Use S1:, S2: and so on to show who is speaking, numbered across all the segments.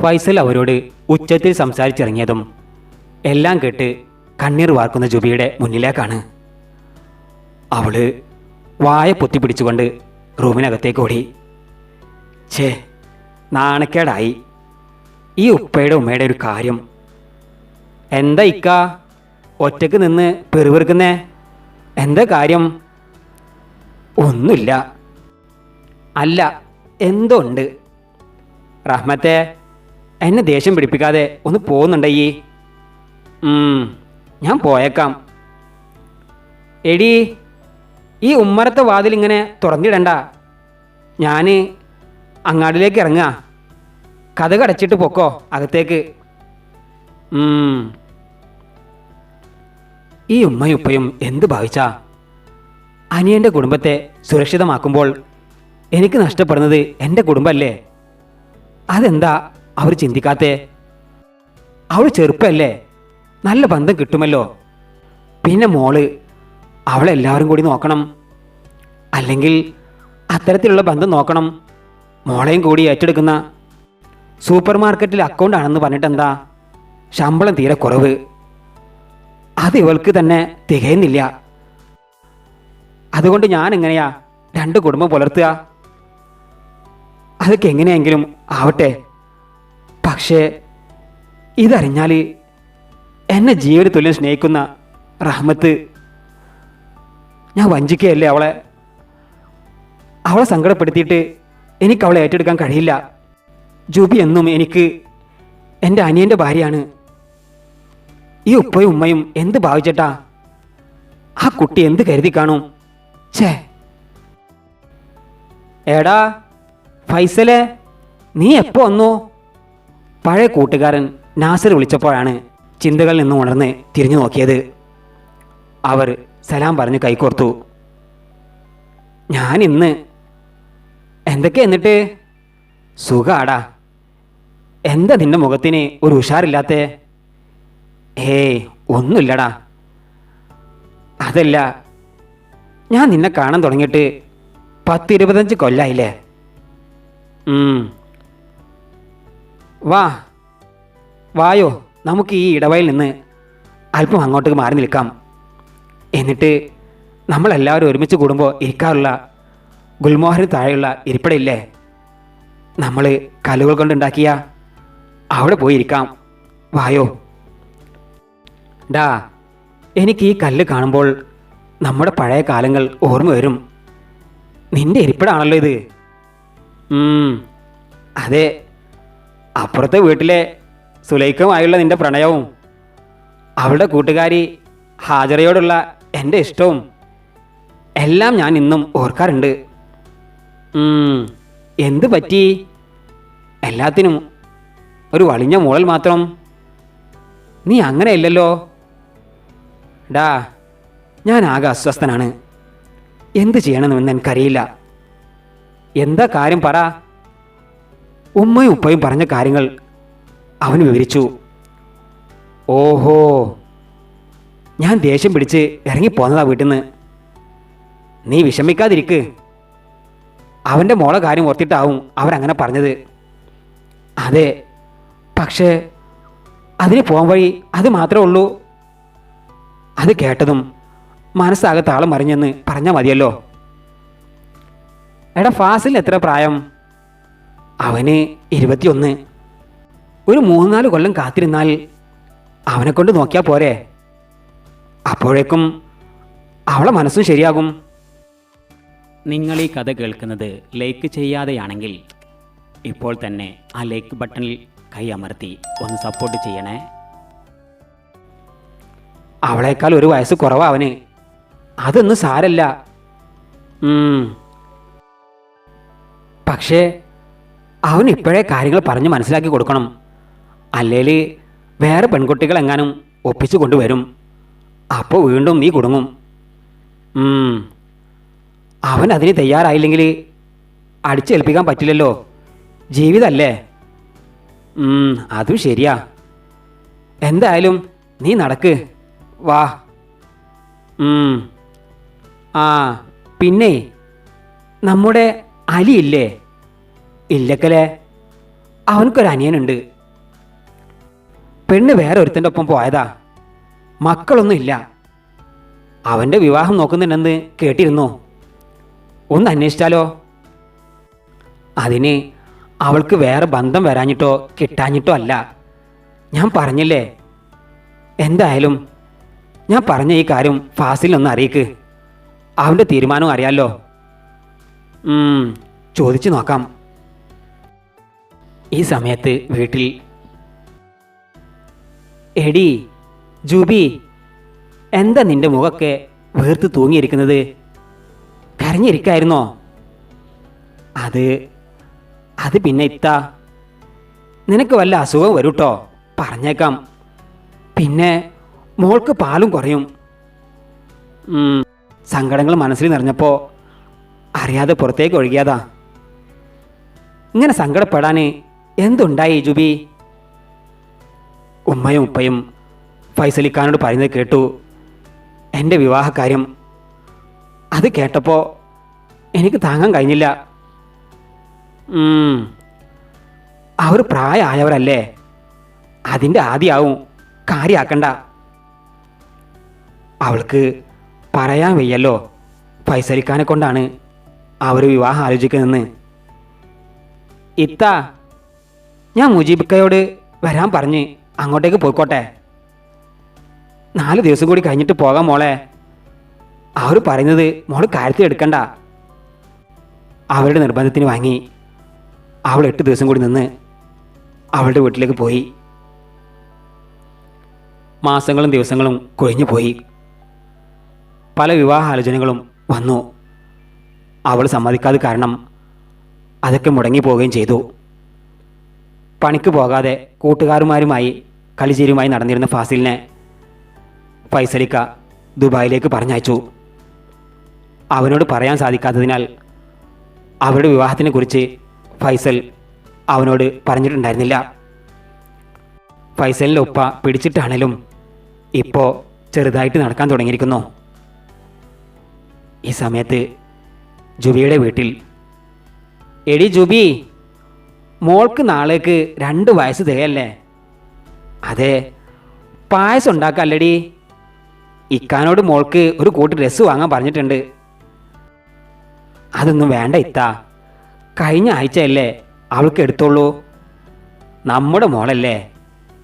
S1: ഫൈസൽ അവരോട് ഉച്ചത്തിൽ സംസാരിച്ചിറങ്ങിയതും എല്ലാം കേട്ട് കണ്ണീർ വാർക്കുന്ന ജുബിയുടെ മുന്നിലേക്കാണ്. അവൾ വായ പൊത്തി പിടിച്ചുകൊണ്ട് റൂമിനകത്തേക്ക് ഓടി. ഛേ നാണക്കേടായി. ഈ ഉപ്പയുടെ ഉമ്മയുടെ ഒരു കാര്യം. എന്താ ഇക്ക? ഒറ്റയ്ക്ക് നിന്ന് പെറുപെറുക്കുന്നേ? എന്താ കാര്യം? ഒന്നുമില്ല. അല്ല എന്തോ ഉണ്ട്? റഹ്മത്തെ എന്നെ ദേഷ്യം പിടിപ്പിക്കാതെ ഒന്ന് പോകുന്നുണ്ടയ്യേ ഞാൻ പോയേക്കാം. എടി ഈ ഉമ്മറത്തെ വാതിൽ ഇങ്ങനെ തുറന്നിടണ്ട. ഞാൻ അങ്ങാടിലേക്ക് ഇറങ്ങുക കഥ കടച്ചിട്ട് പൊക്കോ അകത്തേക്ക്. ഈ ഉമ്മയുപ്പയും എന്ത് ഭാവിച്ചാ? അനിയന്റെ കുടുംബത്തെ സുരക്ഷിതമാക്കുമ്പോൾ എനിക്ക് നഷ്ടപ്പെടുന്നത് എന്റെ കുടുംബമല്ലേ അതെന്താ അവർ ചിന്തിക്കാത്തേ? അവൾ ചെറുപ്പല്ലേ? നല്ല ബന്ധം കിട്ടുമല്ലോ. പിന്നെ മോൾ അവളെല്ലാവരും കൂടി നോക്കണം. അല്ലെങ്കിൽ അത്തരത്തിലുള്ള ബന്ധം നോക്കണം. മോളെയും കൂടി ഏറ്റെടുക്കുന്ന സൂപ്പർ മാർക്കറ്റിൽ അക്കൗണ്ട് ആണെന്ന് പറഞ്ഞിട്ട് എന്താ ശമ്പളം തീരെ കുറവ്. അത് ഇവൾക്ക് തന്നെ തികയുന്നില്ല. അതുകൊണ്ട് ഞാൻ എങ്ങനെയാ രണ്ട് കുടുംബം പുലർത്തുക? അതൊക്കെ എങ്ങനെയെങ്കിലും ആവട്ടെ. പക്ഷേ ഇതറിഞ്ഞാൽ എന്നെ ജീവിത തുല്യം സ്നേഹിക്കുന്ന റഹ്മത്ത് ഞാൻ വഞ്ചിക്കുകയല്ലേ അവളെ? അവളെ സങ്കടപ്പെടുത്തിയിട്ട് എനിക്ക് അവളെ ഏറ്റെടുക്കാൻ കഴിയില്ല. ജൂബി എന്നും എനിക്ക് എന്റെ അനിയന്റെ ഭാര്യയാണ്. ഈ ഉപ്പയും ഉമ്മയും എന്ത് ഭാവിച്ചട്ടാ? ആ കുട്ടി എന്ത് കരുതി കാണും? ഛേ. എടാ ഫൈസലെ നീ എപ്പോ വന്നു? പഴയ കൂട്ടുകാരൻ നാസർ വിളിച്ചപ്പോഴാണ് ചിന്തകളിൽ നിന്നും ഉണർന്ന് തിരിഞ്ഞു നോക്കിയത്. അവർ സലാം പറഞ്ഞ് കൈകോർത്തു ഞാൻ ഇന്ന് എന്തൊക്കെ എന്നിട്ട്? സുഖാടാ. എന്താ നിന്റെ മുഖത്തിന് ഒരു ഉഷാറില്ലാത്ത? ഏയ് ഒന്നുമില്ലടാ. അതല്ല ഞാൻ നിന്നെ കാണാൻ തുടങ്ങിയിട്ട് പത്തിരുപത്തഞ്ച് കൊല്ലായില്ലേ. വാ. വായോ. നമുക്ക് ഈ ഇടവയിൽ നിന്ന് അല്പം അങ്ങോട്ടേക്ക് മാറി നിൽക്കാം. എന്നിട്ട് നമ്മളെല്ലാവരും ഒരുമിച്ച് കൂടുമ്പോൾ ഇരിക്കാറുള്ള ഗുൽമോഹറിന് താഴെയുള്ള ഇരിപ്പിടയില്ലേ? നമ്മൾ കല്ലുകൾ കൊണ്ടുണ്ടാക്കിയ അവിടെ പോയിരിക്കാം വായോ. ഡാ എനിക്ക് ഈ കല്ല് കാണുമ്പോൾ നമ്മുടെ പഴയ കാലങ്ങൾ ഓർമ്മ വരും. നിന്റെ ഇരിപ്പിടാണല്ലോ ഇത്. അതെ. അപ്പുറത്തെ വീട്ടിലെ സുലൈഖുമായുള്ള നിന്റെ പ്രണയവും അവളുടെ കൂട്ടുകാരി ഹാജറയോടുള്ള എന്റെ ഇഷ്ടവും എല്ലാം ഞാൻ ഇന്നും ഓർക്കാറുണ്ട്. എന്ത് പറ്റി? എല്ലാത്തിനും ഒരു വളിഞ്ഞ മൂളൽ മാത്രം. നീ അങ്ങനെയല്ലല്ലോ. ഡാ ഞാൻ ആകെ അസ്വസ്ഥനാണ്. എന്ത് ചെയ്യണമെന്ന് എനിക്കറിയില്ല. എന്താ കാര്യം പറ. ഉമ്മയും ഉപ്പയും പറഞ്ഞ കാര്യങ്ങൾ അവൻ വിവരിച്ചു. ഓഹോ ഞാൻ ദേഷ്യം പിടിച്ച് ഇറങ്ങിപ്പോന്നതാ വീട്ടിൽ നിന്ന് നീ വിഷമിക്കാതിരിക്ക്. അവന്റെ മോളെ കാര്യം ഓർത്തിട്ടാവും അവരങ്ങനെ പറഞ്ഞത്. അതെ പക്ഷേ അതിന് പോകാൻ വഴി അത് മാത്രമേ ഉള്ളൂ. അത് കേട്ടതും മനസ്സാകെ താളം മറിഞ്ഞെന്ന് പറഞ്ഞാൽ മതിയല്ലോ. എടാ ഫാസിൽ എത്ര പ്രായം? അവന് ഇരുപത്തിയൊന്ന്. ഒരു മൂന്നാൽ കൊല്ലം കാത്തിരുന്നാൽ അവനെ കൊണ്ട് നോക്കിയാൽ പോരെ. അപ്പോഴേക്കും അവളെ മനസ്സും ശരിയാകും. നിങ്ങൾ ഈ കഥ കേൾക്കുന്നത് ലൈക്ക് ചെയ്യാതെയാണെങ്കിൽ ഇപ്പോൾ തന്നെ ആ ലൈക്ക് ബട്ടണിൽ കൈ അമർത്തി ഒന്ന് സപ്പോർട്ട് ചെയ്യണേ. അവളേക്കാൾ ഒരു വയസ്സ് കുറവാ അവന്. അതൊന്നും സാരല്ല. പക്ഷേ അവൻ ഇപ്പോഴേ കാര്യങ്ങൾ പറഞ്ഞ് മനസ്സിലാക്കി കൊടുക്കണം. അല്ലേൽ വേറെ പെൺകുട്ടികൾ എങ്ങാനും ഒപ്പിച്ചു കൊണ്ടുവരും. അപ്പോൾ വീണ്ടും നീ കുടുങ്ങും. അവൻ അതിന് തയ്യാറായില്ലെങ്കിൽ അടിച്ചേൽപ്പിക്കാൻ പറ്റില്ലല്ലോ. ജീവിതമല്ലേ അതും ശരിയാ. എന്തായാലും നീ നടക്ക്. വാ. ആ പിന്നെ നമ്മുടെ അലിയില്ലേ ഇല്ലക്കലെ അവനക്കൊരു അനിയനുണ്ട്. പെണ്ണ് വേറെ ഒരുത്തന്റെ ഒപ്പം പോയതാ. മക്കളൊന്നും ഇല്ല. അവന്റെ വിവാഹം നോക്കുന്നുണ്ടെന്ന് കേട്ടിരുന്നു? ഒന്ന് അന്വേഷിച്ചാലോ? അതിന് അവൾക്ക് വേറെ ബന്ധം വരാഞ്ഞിട്ടോ കിട്ടാഞ്ഞിട്ടോ അല്ല. ഞാൻ പറഞ്ഞില്ലേ? എന്തായാലും ഞാൻ പറഞ്ഞ ഈ കാര്യം ഫാസിലൊന്ന് അറിയിക്ക്. അവന്റെ തീരുമാനം അറിയാമല്ലോ ചോദിച്ചു നോക്കാം. ഈ സമയത്ത് വീട്ടിൽ. എടി ജൂബി എന്താ നിന്റെ മുഖമൊക്കെ വേർത്ത് തൂങ്ങിയിരിക്കുന്നത്? കരഞ്ഞിരിക്കായിരുന്നോ? അത് അത് പിന്നെ ഇത്ത. നിനക്ക് വല്ല അസുഖം വരൂട്ടോ? പറഞ്ഞേക്കാം. പിന്നെ മോൾക്ക് പാലും കുറയും. സങ്കടങ്ങൾ മനസ്സിൽ നിറഞ്ഞപ്പോൾ അറിയാതെ പുറത്തേക്ക് ഒഴുകിയതാ. ഇങ്ങനെ സങ്കടപ്പെടാൻ എന്തുണ്ടായി ജുബി? ഉമ്മയും ഉപ്പയും ഫൈസലിക്കാനോട് പറയുന്നത് കേട്ടു. എന്റെ വിവാഹകാര്യം അത് കേട്ടപ്പോൾ എനിക്ക് താങ്ങാൻ കഴിഞ്ഞില്ല. അവർ പ്രായമായവരല്ലേ? അതിന്റെ ആദ്യമാവും കാര്യമാക്കണ്ട അവൾക്ക് പറയാൻ വയ്യല്ലോ ഫൈസലിക്കാനെ കൊണ്ടാണ് അവർ വിവാഹം ആലോചിക്കുന്നതെന്ന്. ഇത്ത ഞാൻ മുജീബിക്കയോട് വരാൻ പറഞ്ഞ് അങ്ങോട്ടേക്ക് പോയിക്കോട്ടെ. നാല് ദിവസം കൂടി കഴിഞ്ഞിട്ട് പോകാം മോളെ. അവർ പറയുന്നത് മോൾ കാര്യത്തിൽ എടുക്കണ്ട. അവരുടെ നിർബന്ധത്തിന് വാങ്ങി അവൾ എട്ട് ദിവസം കൂടി നിന്ന് അവളുടെ വീട്ടിലേക്ക് പോയി. മാസങ്ങളും ദിവസങ്ങളും കൊഴിഞ്ഞു പോയി. പല വിവാഹ ആലോചനകളും വന്നു. അവൾ സമ്മതിക്കാതെ കാരണം അതൊക്കെ മുടങ്ങി പോവുകയും ചെയ്തു. പണിക്ക് പോകാതെ കൂട്ടുകാരുമാരുമായി കളിചേരുമായി നടന്നിരുന്ന ഫാസിലിനെ ഫൈസലിക്ക ദുബായിലേക്ക് പറഞ്ഞയച്ചു. അവനോട് പറയാൻ സാധിക്കാത്തതിനാൽ അവരുടെ വിവാഹത്തിനെ കുറിച്ച് ഫൈസൽ അവനോട് പറഞ്ഞിട്ടുണ്ടായിരുന്നില്ല. ഫൈസലിന്റെ ഉപ്പ പിടിച്ചിട്ടാണേലും ഇപ്പോൾ ചെറുതായിട്ട് നടക്കാൻ തുടങ്ങിയിരിക്കുന്നു. ഈ സമയത്ത് ജുബിയുടെ വീട്ടിൽ എടി ജുബി മോൾക്ക് നാളേക്ക് രണ്ട് വയസ്സ് തികയല്ലേ? അതെ പായസം ഉണ്ടാക്കല്ലടി. ഇക്കാനോട് മോൾക്ക് ഒരു കൂട്ട് ഡ്രസ്സ് വാങ്ങാൻ പറഞ്ഞിട്ടുണ്ട്. അതൊന്നും വേണ്ട ഇത്ത. കഴിഞ്ഞ ആഴ്ചയല്ലേ അവൾക്ക് എടുത്തോളൂ നമ്മുടെ മോളല്ലേ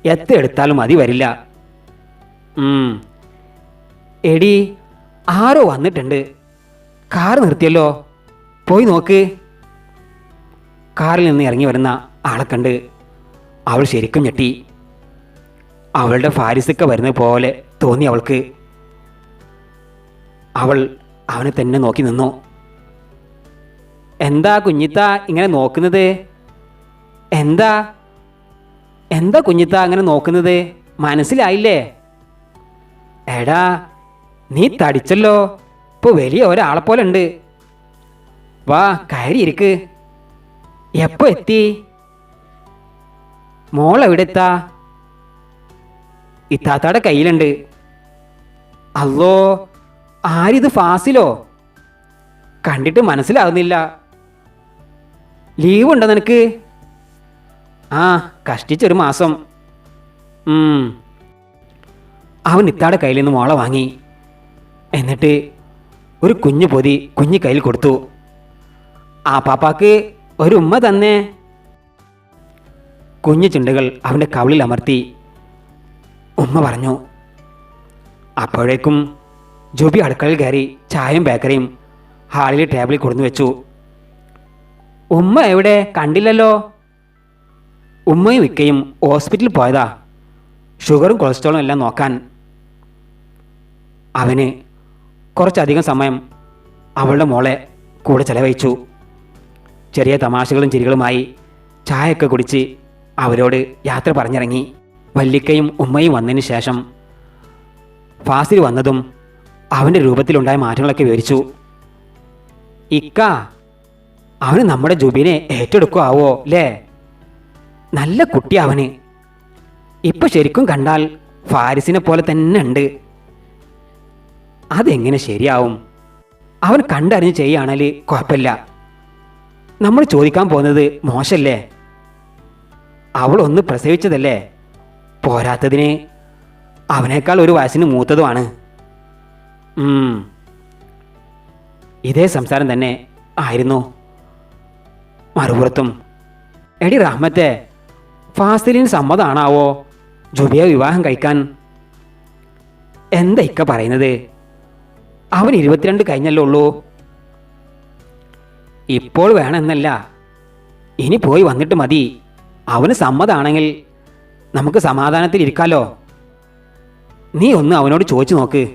S1: എത്ര എടുത്താലും മതി വരില്ല. എടി ആരോ വന്നിട്ടുണ്ട്. കാർ നിർത്തിയല്ലോ. പോയി നോക്ക്. കാറിൽ നിന്ന് ഇറങ്ങി വരുന്ന ആളെ കണ്ട് അവൾ ശരിക്കും ഞെട്ടി. അവളുടെ ഫാരിസൊക്കെ വരുന്നത് പോലെ തോന്നി അവൾക്ക്. അവൾ അവനെ തന്നെ നോക്കി നിന്നു. എന്താ കുഞ്ഞിത്ത ഇങ്ങനെ നോക്കുന്നത്? എന്താ? എന്താ കുഞ്ഞിത്ത അങ്ങനെ നോക്കുന്നത്? മനസ്സിലായില്ലേ? എടാ നീ തടിച്ചല്ലോ. ഇപ്പൊ വലിയ ഒരാളെ പോലെ ഉണ്ട്. വാ കയറി ഇരിക്ക് എപ്പോ എത്തി? മോൾ എവിടെ എത്താ ഇത്താത്താടെ കയ്യിലുണ്ട്. അല്ലോ ആരിത് ഫാസിലോ? കണ്ടിട്ട് മനസ്സിലാവുന്നില്ല ലീവ് ഉണ്ടോ നിനക്ക്? ആ കഷ്ടിച്ചൊരു മാസം. അവൻ ഇത്താടെ കയ്യിൽ നിന്ന് മോളെ വാങ്ങി. എന്നിട്ട് ഒരു കുഞ്ഞു പൊതി കുഞ്ഞു കയ്യിൽ കൊടുത്തു. ആ പാപ്പാക്ക് ഒരു ഉമ്മ തന്നെ. കുഞ്ഞു ചുണ്ടുകൾ അവന്റെ കവിളിൽ അമർത്തി. ഉമ്മ പറഞ്ഞു അപ്പോഴേക്കും ജോബി അടുക്കളയിൽ കയറി ചായയും ബേക്കറിയും ഹാളിൽ ടേബിളിൽ കൊടുന്നു വെച്ചു. ഉമ്മ എവിടെ കണ്ടില്ലല്ലോ? ഉമ്മയും ഇക്കയും ഹോസ്പിറ്റലിൽ പോയതാ. ഷുഗറും കൊളസ്ട്രോളും എല്ലാം നോക്കാൻ. അവന് കുറച്ചധികം സമയം അവളുടെ മോളെ കൂടെ ചെലവഴിച്ചു. ചെറിയ തമാശകളും ചിരികളുമായി ചായയൊക്കെ കുടിച്ച് അവരോട് യാത്ര പറഞ്ഞിറങ്ങി. വല്ലിക്കയും ഉമ്മയും വന്നതിന് ശേഷം ഫാസിൽ വന്നതും അവന്റെ രൂപത്തിലുണ്ടായ മാറ്റങ്ങളൊക്കെ വിവരിച്ചു. ഇക്ക അവന് നമ്മുടെ ജുബിനെ ഏറ്റെടുക്കുമാവോ അല്ലേ നല്ല കുട്ടി അവന്. ഇപ്പൊ ശരിക്കും കണ്ടാൽ ഫാരിസിനെ പോലെ തന്നെ ഉണ്ട്. അതെങ്ങനെ ശരിയാവും? അവൻ കണ്ടറിഞ്ഞ് ചെയ്യുകയാണെങ്കിൽ കുഴപ്പമില്ല. നമ്മൾ ചോദിക്കാൻ പോകുന്നത് മോശല്ലേ? അവളൊന്ന് പ്രസവിച്ചതല്ലേ? പോരാത്തതിന് അവനേക്കാൾ ഒരു വയസ്സിന് മൂത്തതുമാണ്. ഇതേ സംസാരം തന്നെ ആയിരുന്നു. മറുപുറത്തും എടി റഹ്മത്തെ ഫാസിലിന് സമ്മതമാണാവോ ജുബിയ വിവാഹം കഴിക്കാൻ. എന്താ ഇക്ക പറയുന്നത്? അവൻ ഇരുപത്തിരണ്ട് കഴിഞ്ഞല്ലേ ഉള്ളൂ. ഇപ്പോൾ വേണമെന്നല്ല. ഇനി പോയി വന്നിട്ട് മതി. അവന് സമ്മതാണെങ്കിൽ നമുക്ക് സമാധാനത്തിൽ ഇരിക്കാലോ. നീ ഒന്ന് അവനോട് ചോദിച്ചു നോക്ക്.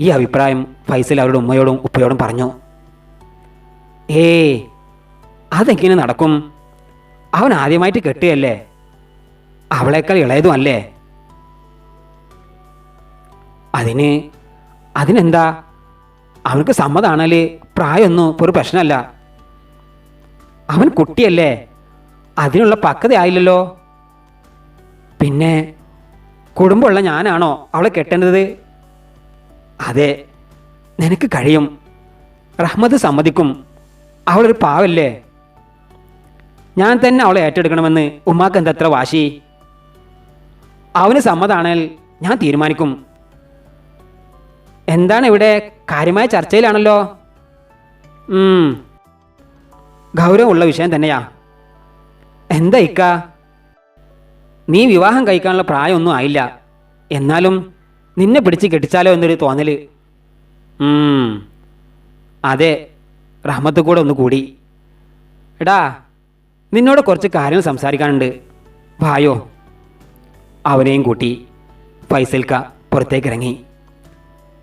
S1: ഈ അഭിപ്രായം ഫൈസൽ അവരുടെ ഉമ്മയോടും ഉപ്പയോടും പറഞ്ഞു? ഏ അതെങ്ങനെ നടക്കും? അവൻ ആദ്യമായിട്ട് കെട്ടുകയല്ലേ അവളേക്കാൾ ഇളയതും അല്ലേ? അതിന് അതിനെന്താ? അവനക്ക് സമ്മതാണേൽ പ്രായമൊന്നും ഒരു പ്രശ്നമല്ല. അവൻ കുട്ടിയല്ലേ. അതിനുള്ള പക്വത ആയില്ലല്ലോ. പിന്നെ കുടുംബമുള്ള ഞാനാണോ അവളെ കെട്ടേണ്ടത്? അതെ നിനക്ക് കഴിയും. റഹ്മത്ത് സമ്മതിക്കും. അവളൊരു പാവല്ലേ. ഞാൻ തന്നെ അവളെ ഏറ്റെടുക്കണമെന്ന് ഉമ്മാക്ക് എന്തത്ര വാശി? അവന് സമ്മതാണേൽ ഞാൻ തീരുമാനിക്കും. എന്താണ് ഇവിടെ കാര്യമായ ചർച്ചയിലാണല്ലോ. ഗൗരവമുള്ള വിഷയം തന്നെയാ. എന്താ ഇക്ക? നീ വിവാഹം കഴിക്കാനുള്ള പ്രായമൊന്നും ആയില്ല. എന്നാലും നിന്നെ പിടിച്ച് കെട്ടിച്ചാലോ എന്നൊരു തോന്നൽ. ഉം. അതെ റഹ്മത്ത് കൂടെ ഒന്ന് കൂടി. എടാ നിന്നോട് കുറച്ച് കാര്യങ്ങൾ സംസാരിക്കാനുണ്ട്. വായോ. അവനെയും കൂട്ടി ഫൈസൽക്ക പുറത്തേക്ക് ഇറങ്ങി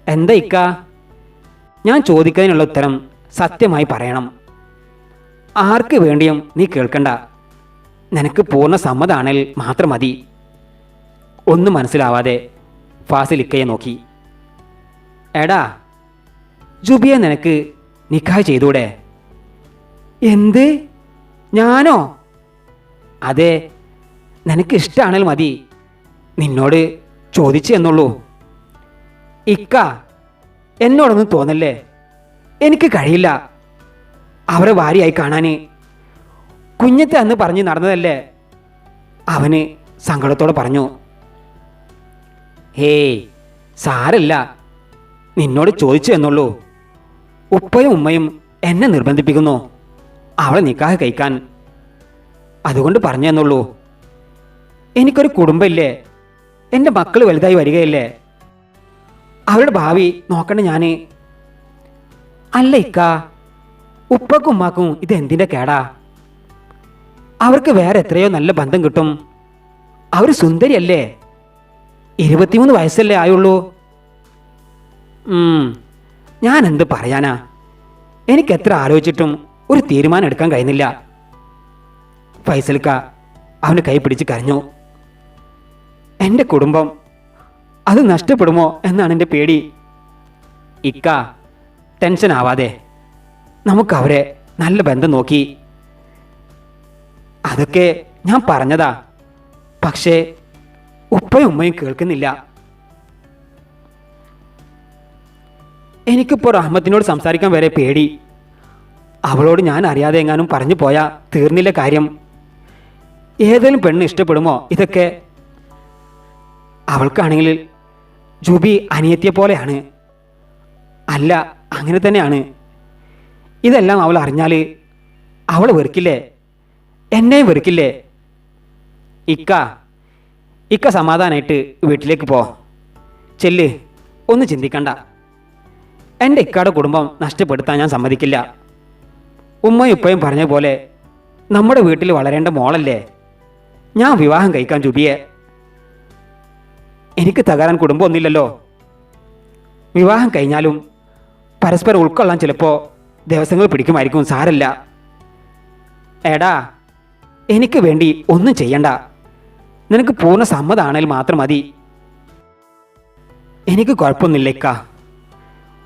S1: എന്താ ഇക്ക? ഞാൻ ചോദിക്കുന്നതിനുള്ള ഉത്തരം സത്യമായി പറയണം. ആർക്ക് വേണ്ടിയും നീ കേൾക്കണ്ട. നിനക്ക് പൂർണ സമ്മതാണെങ്കിൽ മാത്രം മതി. ഒന്നും മനസ്സിലാവാതെ ഫാസിലിക്കയെ നോക്കി. എടാ ജുബിയെ നിനക്ക് നിക്കാഹ് ചെയ്തൂടെ? എന്ത്? ഞാനോ? അതെ നിനക്ക് ഇഷ്ടമാണെങ്കിൽ മതി. നിന്നോട് ചോദിച്ചു എന്നുള്ളൂ. ഇക്ക എന്നോടൊന്നും തോന്നല്ലേ? എനിക്ക് കഴിയില്ല. അവരെ ഭാര്യയായി കാണാൻ കുഞ്ഞത്തെ അന്ന് പറഞ്ഞ് നടന്നതല്ലേ? അവന് സങ്കടത്തോടെ പറഞ്ഞു. ഹേയ് സാരല്ല. നിന്നോട് ചോദിച്ചു എന്നുള്ളൂ. ഉപ്പയും ഉമ്മയും എന്നെ നിർബന്ധിപ്പിക്കുന്നു. അവളെ നിക്കാഹ് കഴിക്കാൻ. അതുകൊണ്ട് പറഞ്ഞു എന്നുള്ളൂ. എനിക്കൊരു കുടുംബമില്ലേ? എന്റെ മക്കൾ വലുതായി വരികയല്ലേ? അവരുടെ ഭാവി നോക്കണ്ട ഞാൻ അല്ല ഇക്ക. ഉപ്പക്കും ഉമ്മാക്കും ഇത് എന്തിന്റെ കേടാ? അവർക്ക് വേറെ എത്രയോ നല്ല ബന്ധം കിട്ടും. അവർ സുന്ദരിയല്ലേ? ഇരുപത്തിമൂന്ന് വയസ്സല്ലേ ആയുള്ളൂ. ഞാൻ എന്ത് പറയാനാ? എനിക്ക് എത്ര ആലോചിച്ചിട്ടും ഒരു തീരുമാനം എടുക്കാൻ കഴിയുന്നില്ല. ഫൈസൽക്ക അവന് കൈ പിടിച്ച് കരഞ്ഞു. എന്റെ കുടുംബം അത് നഷ്ടപ്പെടുമോ എന്നാണ് എന്റെ പേടി. ഇക്ക ടെൻഷൻ ആവാതെ നമുക്ക് അവരെ നല്ല ബന്ധം നോക്കി. അതൊക്കെ ഞാൻ പറഞ്ഞതാ. പക്ഷേ ഉപ്പയും ഉമ്മയും കേൾക്കുന്നില്ല. എനിക്കിപ്പോൾ റഹ്മത്തിനോട് സംസാരിക്കാൻ വരെ പേടി. അവളോട് ഞാൻ അറിയാതെ എങ്ങാനും പറഞ്ഞു പോയാ തീർന്നില്ല കാര്യം. ഏതെങ്കിലും പെണ്ണ് ഇഷ്ടപ്പെടുമോ ഇതൊക്കെ? അവൾക്കാണെങ്കിൽ ജൂബി അനിയത്തിയെ പോലെയാണ്. അല്ല അങ്ങനെ തന്നെയാണ്. ഇതെല്ലാം അവൾ അറിഞ്ഞാൽ അവൾ വെറുക്കില്ലേ? എന്നെയും വെറുക്കില്ലേ? ഇക്ക ഇക്ക സമാധാനമായിട്ട് വീട്ടിലേക്ക് പോ. ചെല്ല് ഒന്ന് ചിന്തിക്കണ്ട. എന്റെ ഇക്കയുടെ കുടുംബം നഷ്ടപ്പെടുത്താൻ ഞാൻ സമ്മതിക്കില്ല. ഉമ്മയും ഉപ്പയും പറഞ്ഞ പോലെ നമ്മുടെ വീട്ടിൽ വളരേണ്ട മോളല്ലേ? ഞാൻ വിവാഹം കഴിക്കാൻ ചുബിയെ. എനിക്ക് തകരാൻ കുടുംബമൊന്നുമില്ലല്ലോ വിവാഹം കഴിഞ്ഞാലും പരസ്പരം ഉൾക്കൊള്ളാൻ ചിലപ്പോൾ ദിവസങ്ങൾ പിടിക്കുമായിരിക്കും. സാരല്ല. എടാ എനിക്ക് വേണ്ടി ഒന്നും ചെയ്യണ്ട. നിനക്ക് പൂർണ സമ്മതാണെങ്കിൽ മാത്രം മതി. എനിക്ക് കുഴപ്പമൊന്നുമില്ല ഇക്ക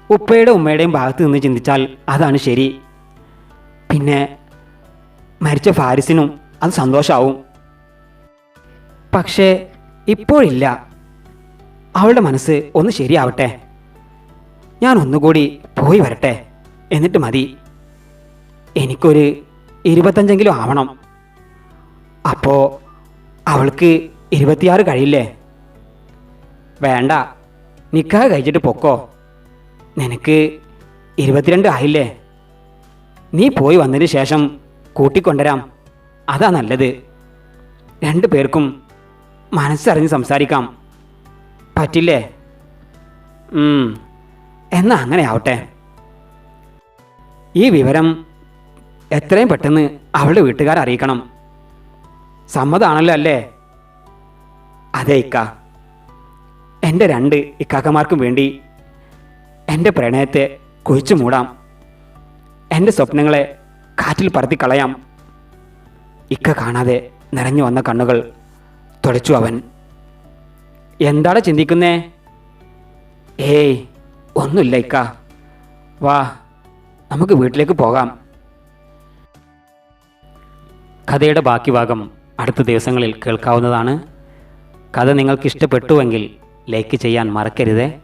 S1: ഉപ്പയുടെ ഉമ്മയുടെയും ഭാഗത്ത് നിന്ന് ചിന്തിച്ചാൽ അതാണ് ശരി. പിന്നെ മരിച്ച ഫാരിസിനും അത് സന്തോഷമാവും പക്ഷേ ഇപ്പോഴില്ല. അവളുടെ മനസ്സ് ഒന്ന് ശരിയാവട്ടെ. ഞാൻ ഒന്നുകൂടി പോയി വരട്ടെ. എന്നിട്ട് മതി. എനിക്കൊരു ഇരുപത്തഞ്ചെങ്കിലും ആവണം. അപ്പോ അവൾക്ക് ഇരുപത്തിയാറ് കഴിയില്ലേ? വേണ്ട. നിക്കാഹ് കഴിച്ചിട്ട് പൊക്കോ. നിനക്ക് ഇരുപത്തിരണ്ട് ആയില്ലേ? നീ പോയി വന്നതിന് ശേഷം കൂട്ടിക്കൊണ്ടുവരാം. അതാ നല്ലത്. രണ്ടു പേർക്കും മനസ്സറിഞ്ഞ് സംസാരിക്കാം. പറ്റില്ലേ? എന്നാ അങ്ങനെ ആവട്ടെ. ഈ വിവരം എത്രയും പെട്ടെന്ന് അവളുടെ വീട്ടുകാരെ അറിയിക്കണം. സമ്മതാണല്ലോ അല്ലേ? അതെ ഇക്ക. എന്റെ രണ്ട് ഇക്കാക്കമാർക്കും വേണ്ടി എന്റെ പ്രണയത്തെ കുഴിച്ചു മൂടാം. എന്റെ സ്വപ്നങ്ങളെ കാറ്റിൽ പറത്തി കളയാം. ഇക്ക കാണാതെ നിറഞ്ഞു വന്ന കണ്ണുകൾ തുടച്ചു അവൻ. എന്താണ് ചിന്തിക്കുന്നേ? ഏയ് ഒന്നുമില്ല ഇക്ക. വാ നമുക്ക് വീട്ടിലേക്ക് പോകാം. കഥയുടെ ബാക്കി ഭാഗം അടുത്ത ദിവസങ്ങളിൽ കേൾക്കാവുന്നതാണ്. കഥ നിങ്ങൾക്ക് ഇഷ്ടപ്പെട്ടുവെങ്കിൽ ലൈക്ക് ചെയ്യാൻ മറക്കരുതേ.